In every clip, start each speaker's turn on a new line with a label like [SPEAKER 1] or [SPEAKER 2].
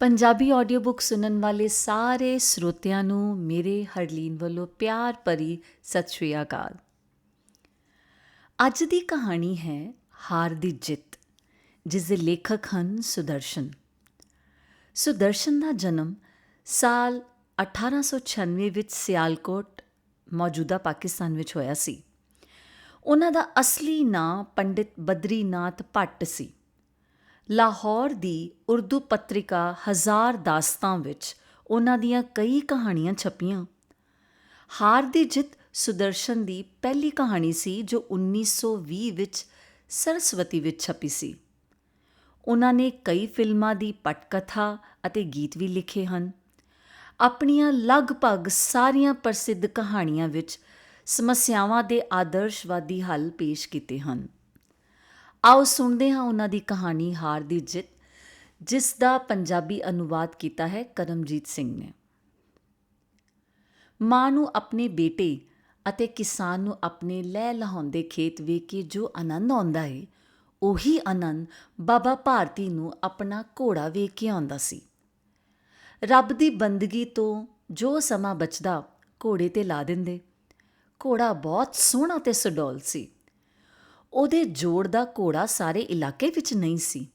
[SPEAKER 1] Punjabi audio book ਸੁਣਨ ਵਾਲੇ ਸਾਰੇ ਸਰੋਤਿਆਂ ਨੂੰ ਮੇਰੇ ਹਰਲੀਨ ਵੱਲੋਂ ਪਿਆਰ ਭਰੀ ਸਤਿ ਸ਼੍ਰੀ ਅਕਾਲ। ਅੱਜ ਦੀ ਕਹਾਣੀ ਹੈ ਹਾਰ ਦੀ ਜਿੱਤ, ਜਿਸ ਦੇ ਲੇਖਕ ਹਨ ਸੁਦਰਸ਼ਨ। ਸੁਦਰਸ਼ਨ ਦਾ ਜਨਮ ਸਾਲ 1896 ਵਿੱਚ ਸਿਆਲਕੋਟ, ਮੌਜੂਦਾ ਪਾਕਿਸਤਾਨ ਵਿੱਚ ਹੋਇਆ ਸੀ। ਉਹਨਾਂ ਦਾ ਅਸਲੀ ਨਾਂ ਪੰਡਿਤ ਬਦਰੀਨਾਥ ਭੱਟ ਸੀ। ਲਾਹੌਰ ਦੀ ਉਰਦੂ ਪੱਤਰਿਕਾ ਹਜ਼ਾਰ ਦਾਸਤਾਂ ਵਿੱਚ ਉਹਨਾਂ ਦੀਆਂ ਕਈ ਕਹਾਣੀਆਂ ਛਪੀਆਂ। ਹਾਰ ਦੀ ਜਿੱਤ ਸੁਦਰਸ਼ਨ ਦੀ ਪਹਿਲੀ ਕਹਾਣੀ ਸੀ ਜੋ 1920 ਵਿੱਚ ਸਰਸਵਤੀ ਵਿੱਚ ਛਪੀ ਸੀ। ਉਹਨਾਂ ਨੇ ਕਈ ਫਿਲਮਾਂ ਦੀ ਪਟਕਥਾ ਅਤੇ ਗੀਤ ਵੀ ਲਿਖੇ ਹਨ। ਆਪਣੀਆਂ ਲਗਭਗ ਸਾਰੀਆਂ ਪ੍ਰਸਿੱਧ ਕਹਾਣੀਆਂ ਵਿੱਚ ਸਮੱਸਿਆਵਾਂ ਦੇ ਆਦਰਸ਼ਵਾਦੀ ਹੱਲ ਪੇਸ਼ ਕੀਤੇ ਹਨ। ਆਓ ਸੁਣਦੇ ਹਾਂ ਉਹਨਾਂ ਦੀ ਕਹਾਣੀ ਹਾਰ ਦੀ ਜਿੱਤ, ਜਿਸ ਦਾ ਪੰਜਾਬੀ ਅਨੁਵਾਦ ਕੀਤਾ ਹੈ ਕਰਮਜੀਤ ਸਿੰਘ ਨੇ। ਮਾਂ ਨੂੰ ਆਪਣੇ ਬੇਟੇ ਅਤੇ ਕਿਸਾਨ ਨੂੰ ਆਪਣੇ ਲੈ ਲਹਾਉਂਦੇ ਖੇਤ ਵੇਖ ਕੇ ਜੋ ਆਨੰਦ ਆਉਂਦਾ ਏ, ਉਹੀ ਆਨੰਦ ਬਾਬਾ ਭਾਰਤੀ ਨੂੰ ਆਪਣਾ ਘੋੜਾ ਵੇਖ ਕੇ ਆਉਂਦਾ ਸੀ। ਰੱਬ ਦੀ ਬੰਦਗੀ ਤੋਂ ਜੋ ਸਮਾਂ ਬਚਦਾ ਘੋੜੇ ਤੇ ਲਾ ਦਿੰਦੇ। ਘੋੜਾ ਬਹੁਤ ਸੋਹਣਾ ਤੇ ਸੁਡੌਲ ਸੀ। ਉਹਦੇ ਜੋੜ ਦਾ ਘੋੜਾ ਸਾਰੇ ਇਲਾਕੇ ਵਿੱਚ ਨਹੀਂ ਸੀ।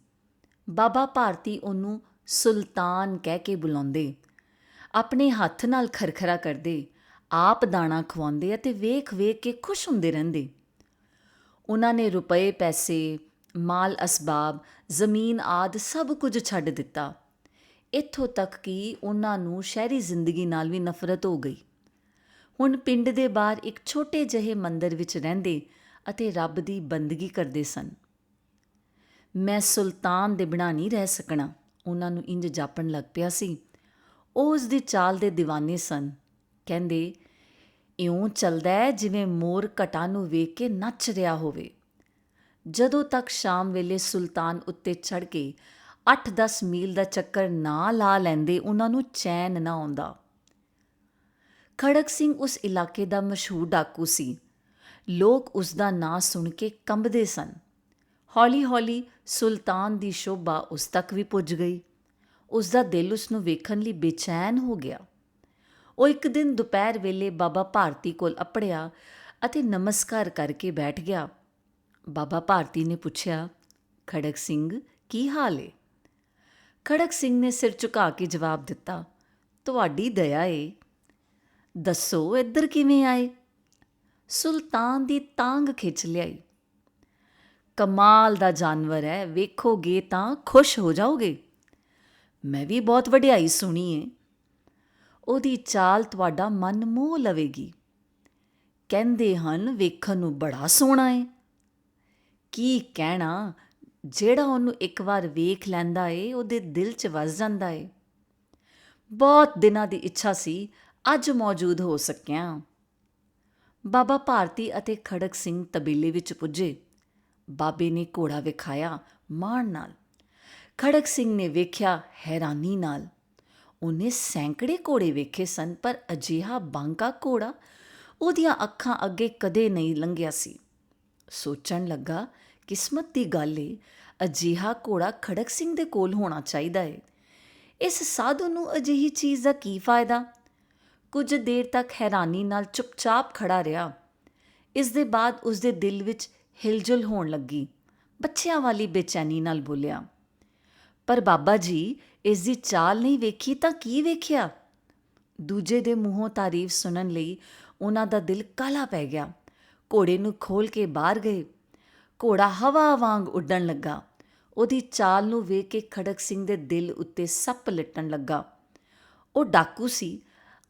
[SPEAKER 1] ਬਾਬਾ ਭਾਰਤੀ ਉਹਨੂੰ ਸੁਲਤਾਨ ਕਹਿ ਕੇ ਬੁਲਾਉਂਦੇ। ਆਪਣੇ ਹੱਥ ਨਾਲ ਖਰਖਰਾ ਕਰਦੇ, ਆਪ ਦਾਣਾ ਖਵਾਉਂਦੇ ਅਤੇ ਵੇਖ-ਵੇਖ ਕੇ ਖੁਸ਼ ਹੁੰਦੇ ਰਹਿੰਦੇ। ਉਹਨਾਂ ਨੇ ਰੁਪਏ, ਪੈਸੇ, ਮਾਲ, ਅਸਬਾਬ, ਜ਼ਮੀਨ ਆਦ ਸਭ ਕੁਝ ਛੱਡ ਦਿੱਤਾ। ਇੱਥੋਂ ਤੱਕ ਕਿ ਉਹਨਾਂ ਨੂੰ ਸ਼ਹਿਰੀ ਜ਼ਿੰਦਗੀ ਨਾਲ ਵੀ ਨਫ਼ਰਤ ਹੋ ਗਈ। ਹੁਣ ਪਿੰਡ ਦੇ ਬਾਹਰ ਇੱਕ ਛੋਟੇ ਜਿਹੇ ਮੰਦਰ ਵਿੱਚ ਰਹਿੰਦੇ ਅਤੇ ਰੱਬ ਦੀ ਬੰਦਗੀ ਕਰਦੇ ਸਨ। ਮੈਂ ਸੁਲਤਾਨ ਦੇ ਬਿਨਾ ਨਹੀਂ ਰਹਿ ਸਕਣਾ, ਉਹਨਾਂ ਨੂੰ ਇੰਜ ਜਾਪਣ ਲੱਗ ਪਿਆ ਸੀ। ਉਹ ਉਸ ਦੀ ਚਾਲ ਦੇ دیਵਾਨੇ ਸਨ। ਕਹਿੰਦੇ, ਇਉਂ ਚੱਲਦਾ ਹੈ ਜਿਵੇਂ ਮੋਰ ਘਟਾ ਨੂੰ ਵੇਖ ਕੇ ਨੱਚ ਰਿਹਾ ਹੋਵੇ। ਜਦੋਂ ਤੱਕ ਸ਼ਾਮ ਵੇਲੇ ਸੁਲਤਾਨ ਉੱਤੇ ਚੜ ਕੇ 8-10 ਮੀਲ ਦਾ ਚੱਕਰ ਨਾ ਲਾ ਲੈਂਦੇ, ਉਹਨਾਂ ਨੂੰ ਚੈਨ ਨਾ ਆਉਂਦਾ। ਖੜਕ ਸਿੰਘ ਉਸ ਇਲਾਕੇ ਦਾ ਮਸ਼ਹੂਰ ਡਾਕੂ ਸੀ। ਲੋਕ ਉਸ ਦਾ ਨਾਂ ਸੁਣ ਕੇ ਕੰਬਦੇ ਸਨ। ਹੌਲੀ-ਹੌਲੀ ਸੁਲਤਾਨ ਦੀ ਸ਼ੋਭਾ ਉਸ ਤੱਕ ਵੀ ਪੁੱਜ ਗਈ। ਉਸ ਦਾ ਦਿਲ ਉਸ ਨੂੰ ਵੇਖਣ ਲਈ ਬੇਚੈਨ ਹੋ ਗਿਆ। ਉਹ ਇੱਕ ਦਿਨ ਦੁਪਹਿਰ ਵੇਲੇ ਬਾਬਾ ਭਾਰਤੀ ਕੋਲ ਅਪੜਿਆ ਅਤੇ ਨਮਸਕਾਰ ਕਰਕੇ ਬੈਠ ਗਿਆ। ਬਾਬਾ ਭਾਰਤੀ ਨੇ ਪੁੱਛਿਆ, ਖੜਕ ਸਿੰਘ, ਕੀ ਹਾਲ ਏ? ਖੜਕ ਸਿੰਘ ਨੇ ਸਿਰ ਝੁਕਾ ਕੇ ਜਵਾਬ ਦਿੱਤਾ, ਤੁਹਾਡੀ ਦਇਆ ਏ। ਦੱਸੋ ਇੱਧਰ ਕਿਵੇਂ ਆਏ? ਸੁਲਤਾਨ ਦੀ ਤਾਂਗ ਖਿੱਚ ਲਿਆਈ। ਕਮਾਲ ਦਾ ਜਾਨਵਰ ਹੈ, ਵੇਖੋਗੇ ਤਾਂ ਖੁਸ਼ ਹੋ ਜਾਓਗੇ। ਮੈਂ ਵੀ ਬਹੁਤ ਵਡਿਆਈ ਸੁਣੀ ਏ। ਉਹਦੀ ਚਾਲ ਤੁਹਾਡਾ ਮਨ ਮੋਹ ਲਵੇਗੀ। ਕਹਿੰਦੇ ਹਨ, ਵੇਖਣ ਨੂੰ ਬੜਾ ਸੋਹਣਾ ਏ। ਕੀ ਕਹਿਣਾ, ਜਿਹੜਾ ਉਹਨੂੰ ਇੱਕ ਵਾਰ ਵੇਖ ਲੈਂਦਾ ਏ, ਉਹਦੇ ਦਿਲ 'ਚ ਵੱਸ ਜਾਂਦਾ ਏ। ਬਹੁਤ ਦਿਨਾਂ ਦੀ ਇੱਛਾ ਸੀ, ਅੱਜ ਮੌਜੂਦ ਹੋ ਸਕਿਆ। ਬਾਬਾ ਭਾਰਤੀ ਅਤੇ ਖੜਕ ਸਿੰਘ ਤਬੇਲੇ ਵਿੱਚ ਪੁੱਜੇ। ਬਾਬੇ ਨੇ ਘੋੜਾ ਵਿਖਾਇਆ ਮਾਣ ਨਾਲ। ਖੜਕ ਸਿੰਘ ਨੇ ਵੇਖਿਆ ਹੈਰਾਨੀ ਨਾਲ। ਉਹਨੇ ਸੈਂਕੜੇ ਘੋੜੇ ਵੇਖੇ ਸਨ, ਪਰ ਅਜਿਹਾ ਬਾਂਕਾ ਘੋੜਾ ਉਹਦੀਆਂ ਅੱਖਾਂ ਅੱਗੇ ਕਦੇ ਨਹੀਂ ਲੰਘਿਆ ਸੀ। ਸੋਚਣ ਲੱਗਾ, ਕਿਸਮਤ ਦੀ ਗੱਲ ਏ, ਅਜਿਹਾ ਘੋੜਾ ਖੜਕ ਸਿੰਘ ਦੇ ਕੋਲ ਹੋਣਾ ਚਾਹੀਦਾ ਏ। ਇਸ ਸਾਧੂ ਨੂੰ ਅਜਿਹੀ ਚੀਜ਼ ਦਾ ਕੀ ਫਾਇਦਾ? ਕੁਝ ਦੇਰ ਤੱਕ ਹੈਰਾਨੀ ਨਾਲ ਚੁੱਪਚਾਪ ਖੜਾ ਰਿਹਾ। ਇਸ ਦੇ ਬਾਅਦ ਉਸ ਦੇ ਦਿਲ ਵਿੱਚ ਹਿਲਜੁਲ ਹੋਣ ਲੱਗੀ। ਬੱਚਿਆਂ ਵਾਲੀ ਬੇਚੈਨੀ ਨਾਲ ਬੋਲਿਆ, ਪਰ ਬਾਬਾ ਜੀ, ਇਸ ਦੀ ਚਾਲ ਨਹੀਂ ਵੇਖੀ ਤਾਂ ਕੀ ਵੇਖਿਆ? ਦੂਜੇ ਦੇ ਮੂੰਹੋਂ ਤਾਰੀਫ ਸੁਣਨ ਲਈ ਉਹਨਾਂ ਦਾ ਦਿਲ ਕਾਲਾ ਪੈ ਗਿਆ। ਘੋੜੇ ਨੂੰ ਖੋਲ ਕੇ ਬਾਹਰ ਗਏ। ਘੋੜਾ ਹਵਾ ਵਾਂਗ ਉੱਡਣ ਲੱਗਾ। ਉਹਦੀ ਚਾਲ ਨੂੰ ਵੇਖ ਕੇ ਖੜਕ ਸਿੰਘ ਦੇ ਦਿਲ ਉੱਤੇ ਸੱਪ ਲਟਣ ਲੱਗਾ। ਉਹ ਡਾਕੂ ਸੀ।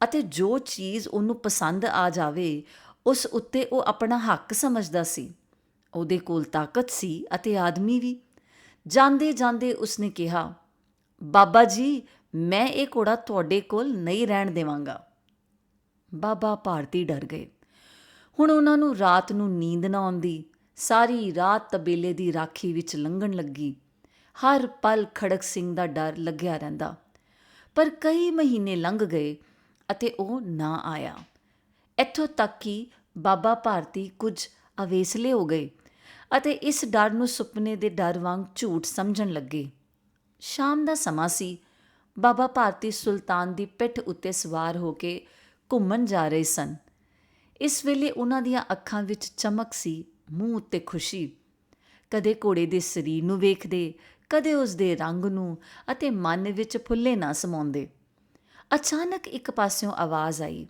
[SPEAKER 1] ਅਤੇ ਜੋ ਚੀਜ਼ ਉਹਨੂੰ ਪਸੰਦ ਆ ਜਾਵੇ, ਉਸ ਉੱਤੇ ਉਹ ਆਪਣਾ ਹੱਕ ਸਮਝਦਾ ਸੀ। ਉਹਦੇ ਕੋਲ ਤਾਕਤ ਸੀ ਅਤੇ ਆਦਮੀ ਵੀ। ਜਾਂਦੇ ਜਾਂਦੇ ਉਸਨੇ ਕਿਹਾ, ਬਾਬਾ ਜੀ, ਮੈਂ ਇਹ ਘੋੜਾ ਤੁਹਾਡੇ ਕੋਲ ਨਹੀਂ ਰਹਿਣ ਦੇਵਾਂਗਾ। ਬਾਬਾ ਭਾਰਤੀ ਡਰ ਗਏ। ਹੁਣ ਉਹਨਾਂ ਨੂੰ ਰਾਤ ਨੂੰ ਨੀਂਦ ਨਾ ਆਉਂਦੀ। ਸਾਰੀ ਰਾਤ ਤਬੇਲੇ ਦੀ ਰਾਖੀ ਵਿੱਚ ਲੰਘਣ ਲੱਗੀ। ਹਰ ਪਲ ਖੜਕ ਸਿੰਘ ਦਾ ਡਰ ਲੱਗਿਆ ਰਹਿੰਦਾ। ਪਰ ਕਈ ਮਹੀਨੇ ਲੰਘ ਗਏ। ਅਤੇ ਉਹ ਨਾ ਆਇਆ। ਇੱਥੋਂ ਤੱਕ ਕਿ ਬਾਬਾ ਭਾਰਤੀ ਕੁਝ ਅਵੇਸਲੇ ਹੋ ਗਏ ਅਤੇ ਇਸ ਡਰ ਨੂੰ ਸੁਪਨੇ ਦੇ ਡਰ ਵਾਂਗ ਝੂਠ ਸਮਝਣ ਲੱਗੇ। ਸ਼ਾਮ ਦਾ ਸਮਾਂ ਸੀ। ਬਾਬਾ ਭਾਰਤੀ ਸੁਲਤਾਨ ਦੀ ਪਿੱਠ ਉੱਤੇ ਸਵਾਰ ਹੋ ਕੇ ਘੁੰਮਣ ਜਾ ਰਹੇ ਸਨ। ਇਸ ਵੇਲੇ ਉਹਨਾਂ ਦੀਆਂ ਅੱਖਾਂ ਵਿੱਚ ਚਮਕ ਸੀ, ਮੂੰਹ ਉੱਤੇ ਖੁਸ਼ੀ। ਕਦੇ ਘੋੜੇ ਦੇ ਸਰੀਰ ਨੂੰ ਵੇਖਦੇ, ਕਦੇ ਉਸ ਦੇ ਰੰਗ ਨੂੰ ਅਤੇ ਮਨ ਵਿੱਚ ਫੁੱਲੇ ਨਾ ਸਮਾਉਂਦੇ। ਅਚਾਨਕ ਇੱਕ ਪਾਸਿਓਂ ਆਵਾਜ਼ ਆਈ।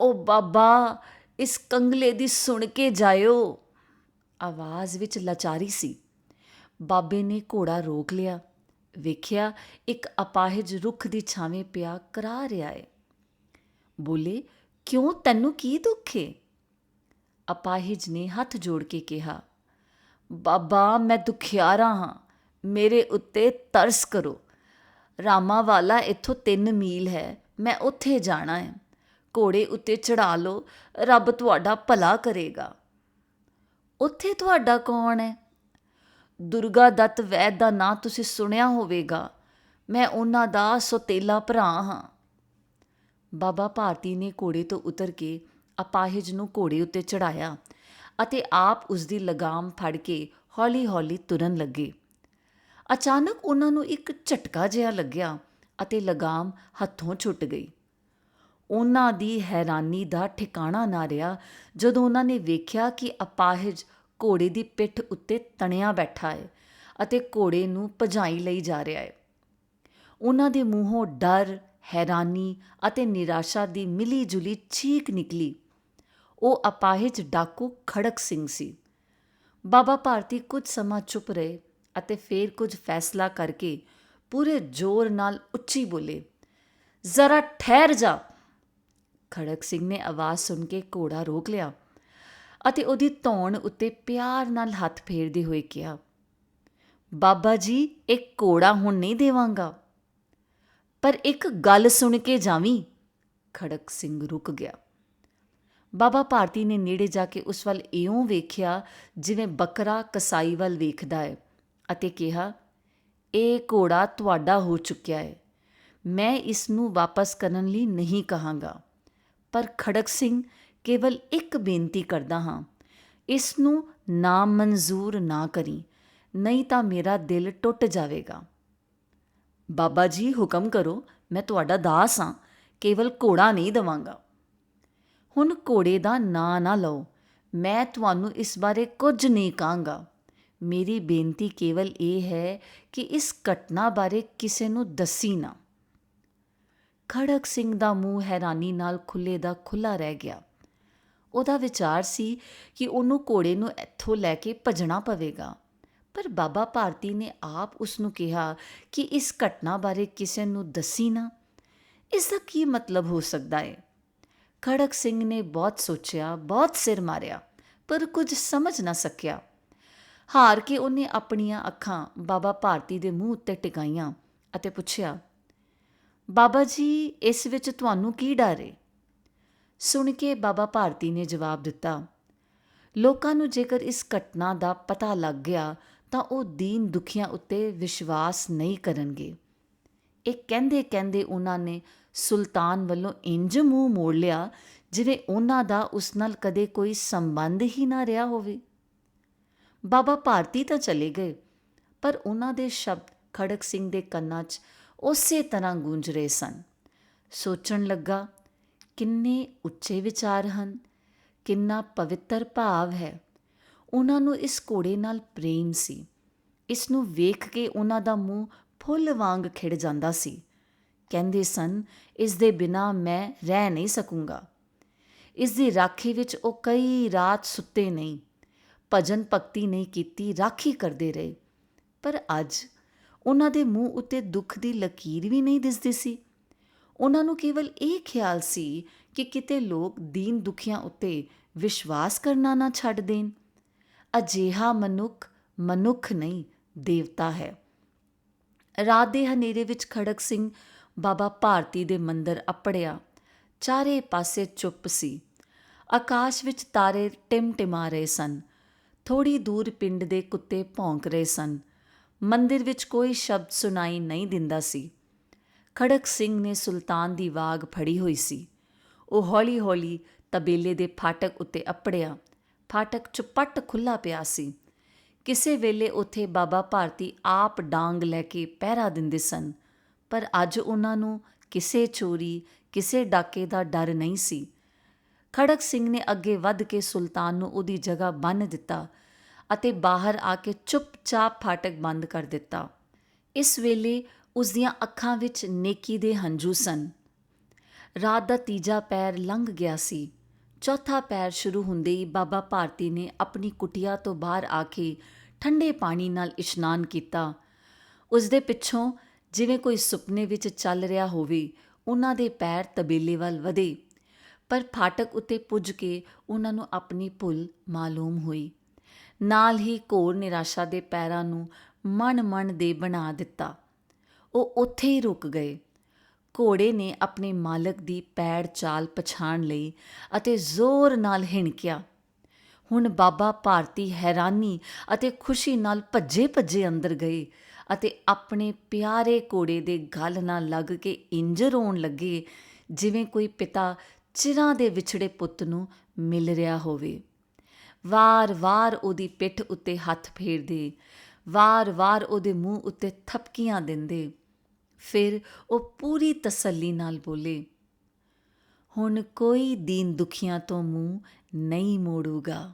[SPEAKER 1] ਓ ਬਾਬਾ, ਇਸ ਕੰਗਲੇ ਦੀ ਸੁਣ ਕੇ ਜਾਇਓ। ਆਵਾਜ਼ ਵਿੱਚ ਲਾਚਾਰੀ ਸੀ। ਬਾਬੇ ਨੇ ਘੋੜਾ ਰੋਕ ਲਿਆ। ਵੇਖਿਆ ਇੱਕ ਅਪਾਹਿਜ ਰੁੱਖ ਦੀ ਛਾਵੇਂ ਪਿਆ ਕਰਾ ਰਿਹਾ ਏ। ਬੋਲੇ, ਕਿਉਂ ਤੈਨੂੰ ਕੀ ਦੁੱਖ ਏ? ਅਪਾਹਿਜ ਨੇ ਹੱਥ ਜੋੜ ਕੇ ਕਿਹਾ, ਬਾਬਾ, ਮੈਂ ਦੁਖਿਆਰਾ ਹਾਂ। ਮੇਰੇ ਉੱਤੇ ਤਰਸ ਕਰੋ। ਰਾਮਾਵਾਲਾ ਇੱਥੋਂ 3 ਮੀਲ ਹੈ, ਮੈਂ ਉੱਥੇ ਜਾਣਾ ਹੈ। ਘੋੜੇ ਉੱਤੇ ਚੜਾ ਲਓ, ਰੱਬ ਤੁਹਾਡਾ ਭਲਾ ਕਰੇਗਾ। ਉੱਥੇ ਤੁਹਾਡਾ ਕੌਣ ਹੈ? ਦੁਰਗਾ ਦੱਤ ਵੈਦ ਦਾ ਨਾਂ ਤੁਸੀਂ ਸੁਣਿਆ ਹੋਵੇਗਾ। ਮੈਂ ਉਹਨਾਂ ਦਾ ਸੋਤੇਲਾ ਭਰਾ ਹਾਂ। ਬਾਬਾ ਭਾਰਤੀ ਨੇ ਘੋੜੇ ਤੋਂ ਉਤਰ ਕੇ ਅਪਾਹਿਜ ਨੂੰ ਘੋੜੇ ਉੱਤੇ ਚੜਾਇਆ ਅਤੇ ਆਪ ਉਸ ਦੀ ਲਗਾਮ ਫੜ ਕੇ ਹੌਲੀ-ਹੌਲੀ ਤੁਰਨ ਲੱਗੇ। ਅਚਾਨਕ ਉਹਨਾਂ ਨੂੰ ਇੱਕ ਝਟਕਾ ਜਿਹਾ ਲੱਗਿਆ ਅਤੇ ਲਗਾਮ ਹੱਥੋਂ ਛੁੱਟ ਗਈ। ਉਹਨਾਂ ਦੀ ਹੈਰਾਨੀ ਦਾ ਠਿਕਾਣਾ ਨਾ ਰਿਹਾ ਜਦੋਂ ਉਹਨਾਂ ਨੇ ਵੇਖਿਆ ਕਿ ਅਪਾਹਿਜ ਘੋੜੇ ਦੀ ਪਿੱਠ ਉੱਤੇ ਤਣਿਆ ਬੈਠਾ ਹੈ ਅਤੇ ਘੋੜੇ ਨੂੰ ਭਜਾਈ ਲਈ ਜਾ ਰਿਹਾ ਹੈ। ਉਹਨਾਂ ਦੇ ਮੂੰਹੋਂ ਡਰ, ਹੈਰਾਨੀ ਅਤੇ ਨਿਰਾਸ਼ਾ ਦੀ ਮਿਲੀ ਜੁਲੀ ਚੀਕ ਨਿਕਲੀ। ਉਹ ਅਪਾਹਿਜ ਡਾਕੂ ਖੜਕ ਸਿੰਘ ਸੀ। ਬਾਬਾ ਭਾਰਤੀ ਕੁਝ ਸਮਾਂ ਚੁੱਪ ਰਹੇ। ਅਤੇ ਫੇਰ ਕੁਝ ਫੈਸਲਾ ਕਰਕੇ ਪੂਰੇ ਜ਼ੋਰ ਨਾਲ ਉੱਚੀ ਬੋਲੇ, ਜ਼ਰਾ ਠਹਿਰ ਜਾ। ਖੜਕ ਸਿੰਘ ਨੇ ਆਵਾਜ਼ ਸੁਣ ਕੇ ਘੋੜਾ ਰੋਕ ਲਿਆ ਅਤੇ ਉਹਦੀ ਧੌਣ ਉੱਤੇ ਪਿਆਰ ਨਾਲ ਹੱਥ ਫੇਰਦੇ ਹੋਏ ਕਿਹਾ, ਬਾਬਾ ਜੀ, ਇੱਕ ਘੋੜਾ ਹੁਣ ਨਹੀਂ ਦੇਵਾਂਗਾ। ਪਰ ਇੱਕ ਗੱਲ ਸੁਣ ਕੇ ਜਾਵੀਂ। ਖੜਕ ਸਿੰਘ ਰੁਕ ਗਿਆ। ਬਾਬਾ ਭਾਰਤੀ ਨੇ ਨੇੜੇ ਜਾ ਕੇ ਉਸ ਵੱਲ ਇਉਂ ਵੇਖਿਆ ਜਿਵੇਂ ਬੱਕਰਾ ਕਸਾਈ ਵੱਲ ਵੇਖਦਾ ਹੈ। ਅਤੇ ਕਿਹਾ, ਇਹ ਘੋੜਾ ਤੁਹਾਡਾ ਹੋ ਚੁੱਕਿਆ ਹੈ ਮੈਂ ਇਸ ਨੂੰ ਵਾਪਸ ਕਰਨ ਲਈ ਨਹੀਂ ਕਹਾਂਗਾ। ਪਰ ਖੜਕ ਸਿੰਘ ਕੇਵਲ ਇੱਕ ਬੇਨਤੀ ਕਰਦਾ ਹਾਂ, ਇਸ ਨੂੰ ਨਾ ਮਨਜ਼ੂਰ ਨਾ ਕਰੀ, ਨਹੀਂ ਤਾਂ ਮੇਰਾ ਦਿਲ ਟੁੱਟ ਜਾਵੇਗਾ। ਬਾਬਾ ਜੀ, ਹੁਕਮ ਕਰੋ, ਮੈਂ ਤੁਹਾਡਾ ਦਾਸ ਹਾਂ, ਕੇਵਲ ਘੋੜਾ ਨਹੀਂ ਦਵਾਂਗਾ। ਹੁਣ ਘੋੜੇ ਦਾ ਨਾਂ ਨਾ ਲਓ, ਮੈਂ ਤੁਹਾਨੂੰ ਇਸ ਬਾਰੇ ਕੁਝ ਨਹੀਂ ਕਹਾਂਗਾ। ਮੇਰੀ ਬੇਨਤੀ ਕੇਵਲ ਇਹ ਹੈ ਕਿ ਇਸ ਘਟਨਾ ਬਾਰੇ ਕਿਸੇ ਨੂੰ ਦੱਸੀ ਨਾ। ਖੜਕ ਸਿੰਘ ਦਾ ਮੂੰਹ ਹੈਰਾਨੀ ਨਾਲ ਖੁੱਲੇ ਦਾ ਖੁੱਲਾ ਰਹਿ ਗਿਆ। ਉਹਦਾ ਵਿਚਾਰ ਸੀ ਕਿ ਉਹਨੂੰ ਘੋੜੇ ਨੂੰ ਇੱਥੋਂ ਲੈ ਕੇ ਭਜਣਾ ਪਵੇਗਾ। ਪਰ ਬਾਬਾ ਭਾਰਤੀ ਨੇ ਆਪ ਉਸ ਨੂੰ ਕਿਹਾ ਕਿ ਇਸ ਘਟਨਾ ਬਾਰੇ ਕਿਸੇ ਨੂੰ ਦੱਸੀ ਨਾ। ਇਸ ਦਾ ਕੀ ਮਤਲਬ ਹੋ ਸਕਦਾ ਹੈ ਖੜਕ ਸਿੰਘ ਨੇ ਬਹੁਤ ਸੋਚਿਆ, ਬਹੁਤ ਸਿਰ ਮਾਰਿਆ, ਪਰ ਕੁਝ ਸਮਝ ਨਾ ਸਕਿਆ। ਹਾਰ ਕੇ ਉਹਨੇ ਆਪਣੀਆਂ ਅੱਖਾਂ ਬਾਬਾ ਭਾਰਤੀ ਦੇ ਮੂੰਹ ਉੱਤੇ ਟਿਕਾਈਆਂ ਅਤੇ ਪੁੱਛਿਆ, ਬਾਬਾ ਜੀ, ਇਸ ਵਿੱਚ ਤੁਹਾਨੂੰ ਕੀ ਡਰ ਹੈ ਸੁਣ ਕੇ ਬਾਬਾ ਭਾਰਤੀ ਨੇ ਜਵਾਬ ਦਿੱਤਾ, ਲੋਕਾਂ ਨੂੰ ਜੇਕਰ ਇਸ ਘਟਨਾ ਦਾ ਪਤਾ ਲੱਗ ਗਿਆ, ਤਾਂ ਉਹ ਦੀਨ ਦੁਖੀਆਂ ਉੱਤੇ ਵਿਸ਼ਵਾਸ ਨਹੀਂ ਕਰਨਗੇ। ਇਹ ਕਹਿੰਦੇ ਕਹਿੰਦੇ ਉਹਨਾਂ ਨੇ ਸੁਲਤਾਨ ਵੱਲੋਂ ਇੰਜ ਮੂੰਹ ਮੋੜ ਲਿਆ, ਜਿਵੇਂ ਉਹਨਾਂ ਦਾ ਉਸ ਨਾਲ ਕਦੇ ਕੋਈ ਸੰਬੰਧ ਹੀ ਨਾ ਰਿਹਾ ਹੋਵੇ। ਬਾਬਾ ਭਾਰਤੀ ਤਾਂ ਚਲੇ ਗਏ। ਪਰ ਉਹਨਾਂ ਦੇ ਸ਼ਬਦ ਖੜਕ ਸਿੰਘ ਦੇ ਕੰਨਾਂ 'ਚ ਉਸੇ ਤਰ੍ਹਾਂ ਗੂੰਜ ਰਹੇ ਸਨ। ਸੋਚਣ ਲੱਗਾ, ਕਿੰਨੇ ਉੱਚੇ ਵਿਚਾਰ ਹਨ, ਕਿੰਨਾ ਪਵਿੱਤਰ ਭਾਵ ਹੈ। ਉਹਨਾਂ ਨੂੰ ਇਸ ਘੋੜੇ ਨਾਲ ਪ੍ਰੇਮ ਸੀ। ਇਸ ਨੂੰ ਵੇਖ ਕੇ ਉਹਨਾਂ ਦਾ ਮੂੰਹ ਫੁੱਲ ਵਾਂਗ ਖਿੜ ਜਾਂਦਾ ਸੀ। ਕਹਿੰਦੇ ਸਨ, ਇਸ ਦੇ ਬਿਨਾ ਮੈਂ ਰਹਿ ਨਹੀਂ ਸਕੂੰਗਾ। ਇਸ ਦੀ ਰਾਖੀ ਵਿੱਚ ਉਹ ਕਈ ਰਾਤ ਸੁੱਤੇ ਨਹੀਂ। ਭਜਨ ਭਗਤੀ ਨਹੀਂ ਕੀਤੀ, ਰਾਖੀ ਕਰਦੇ ਰਹੇ। ਪਰ ਅੱਜ ਉਹਨਾਂ ਦੇ ਮੂੰਹ ਉੱਤੇ ਦੁੱਖ ਦੀ ਲਕੀਰ ਵੀ ਨਹੀਂ ਦਿਸਦੀ ਸੀ। ਉਹਨਾਂ ਨੂੰ ਕੇਵਲ ਇਹ ਖਿਆਲ ਸੀ ਕਿ ਕਿਤੇ ਲੋਕ ਦੀਨ ਦੁਖੀਆਂ ਉੱਤੇ ਵਿਸ਼ਵਾਸ ਕਰਨਾ ਨਾ ਛੱਡ ਦੇਣ। ਅਜਿਹਾ ਮਨੁੱਖ ਮਨੁੱਖ ਨਹੀਂ, ਦੇਵਤਾ ਹੈ। ਰਾਤ ਦੇ ਹਨੇਰੇ ਵਿੱਚ ਖੜਕ ਸਿੰਘ ਬਾਬਾ ਭਾਰਤੀ ਦੇ ਮੰਦਰ ਅਪੜਿਆ। ਚਾਰੇ ਪਾਸੇ ਚੁੱਪ ਸੀ। ਆਕਾਸ਼ ਵਿੱਚ ਤਾਰੇ ਟਿਮਟਿਮਾ ਰਹੇ ਸਨ। ਥੋੜੀ ਦੂਰ ਪਿੰਡ ਦੇ ਕੁੱਤੇ ਭੌਂਕ ਰਹੇ ਸਨ। ਮੰਦਿਰ ਵਿੱਚ ਕੋਈ ਸ਼ਬਦ ਸੁਣਾਈ ਨਹੀਂ ਦਿੰਦਾ ਸੀ। ਖੜਕ ਸਿੰਘ ਨੇ ਸੁਲਤਾਨ ਦੀ ਵਾਗ ਫੜੀ ਹੋਈ ਸੀ। ਉਹ ਹੌਲੀ-ਹੌਲੀ ਤਬੇਲੇ ਦੇ ਫਾਟਕ ਉੱਤੇ ਅਪੜਿਆ। ਫਾਟਕ ਚੁਪੱਟ ਖੁੱਲਾ ਪਿਆ ਸੀ। ਕਿਸੇ ਵੇਲੇ ਉੱਥੇ ਬਾਬਾ ਭਾਰਤੀ ਆਪ ਡਾਂਗ ਲੈ ਕੇ ਪਹਿਰਾ ਦਿੰਦੇ ਸਨ। ਪਰ ਅੱਜ ਉਹਨਾਂ ਨੂੰ ਕਿਸੇ ਚੋਰੀ, ਕਿਸੇ ਡਾਕੇ ਦਾ ਡਰ ਨਹੀਂ ਸੀ। ਖੜਕ ਸਿੰਘ ਨੇ ਅੱਗੇ ਵੱਧ ਕੇ ਸੁਲਤਾਨ ਨੂੰ ਉਹਦੀ ਜਗ੍ਹਾ ਬੰਨ ਦਿੱਤਾ ਅਤੇ ਬਾਹਰ ਆ ਕੇ ਚੁੱਪਚਾਪ ਫਾਟਕ ਬੰਦ ਕਰ ਦਿੱਤਾ। ਇਸ ਵੇਲੇ ਉਸ ਦੀਆਂ ਅੱਖਾਂ ਵਿੱਚ ਨੇਕੀ ਦੇ ਹੰਝੂ ਸਨ। ਰਾਤ ਦਾ ਤੀਜਾ ਪੈਰ ਲੰਘ ਗਿਆ ਸੀ। ਚੌਥਾ ਪੈਰ ਸ਼ੁਰੂ ਹੁੰਦੇ ਹੀ ਬਾਬਾ ਭਾਰਤੀ ਨੇ ਆਪਣੀ ਕੁਟਿਆ ਤੋਂ ਬਾਹਰ ਆ ਕੇ ਠੰਡੇ ਪਾਣੀ ਨਾਲ ਇਸ਼ਨਾਨ ਕੀਤਾ। ਉਸ ਦੇ ਪਿੱਛੋਂ ਜਿਵੇਂ ਕੋਈ ਸੁਪਨੇ ਵਿੱਚ ਚੱਲ ਰਿਹਾ ਹੋਵੇ, ਉਹਨਾਂ ਦੇ ਪੈਰ ਤਬੇਲੇ ਵੱਲ ਵਧੇ। ਪਰ ਫਾਟਕ ਉੱਤੇ ਪੁੱਜ ਕੇ ਉਹਨਾਂ ਨੂੰ ਆਪਣੀ ਭੁੱਲ ਮਾਲੂਮ ਹੋਈ। ਨਾਲ ਹੀ ਘੋਰ ਨਿਰਾਸ਼ਾ ਦੇ ਪੈਰਾਂ ਨੂੰ ਮਨ ਮਨ ਦੇ ਬਣਾ ਦਿੱਤਾ। ਉਹ ਉੱਥੇ ਹੀ ਰੁਕ ਗਏ। ਘੋੜੇ ਨੇ ਆਪਣੇ ਮਾਲਕ ਦੀ ਪੈੜ ਚਾਲ ਪਛਾਣ ਲਈ ਅਤੇ ਜ਼ੋਰ ਨਾਲ ਹਿਣਕਿਆ। ਹੁਣ ਬਾਬਾ ਭਾਰਤੀ ਹੈਰਾਨੀ ਅਤੇ ਖੁਸ਼ੀ ਨਾਲ ਭੱਜੇ ਭੱਜੇ ਅੰਦਰ ਗਏ ਅਤੇ ਆਪਣੇ ਪਿਆਰੇ ਘੋੜੇ ਦੇ ਗਲ ਨਾਲ ਲੱਗ ਕੇ ਇੰਜ ਰੋਣ ਲੱਗੇ ਜਿਵੇਂ ਕੋਈ ਪਿਤਾ ਚਿਰਾਂ ਦੇ ਵਿਛੜੇ ਪੁੱਤ ਨੂੰ ਮਿਲ ਰਿਹਾ ਹੋਵੇ। ਵਾਰ-ਵਾਰ ਉਹਦੀ ਪਿੱਠ ਉੱਤੇ ਹੱਥ ਫੇਰਦੇ ਵਾਰ-ਵਾਰ ਉਹਦੇ ਮੂੰਹ ਉੱਤੇ ਥਪਕੀਆਂ ਦਿੰਦੇ। ਫਿਰ ਉਹ ਪੂਰੀ ਤਸੱਲੀ ਨਾਲ ਬੋਲੇ, ਹੁਣ ਕੋਈ ਦੀਨ ਦੁਖੀਆਂ ਤੋਂ ਮੂੰਹ ਨਹੀਂ ਮੋੜੂਗਾ।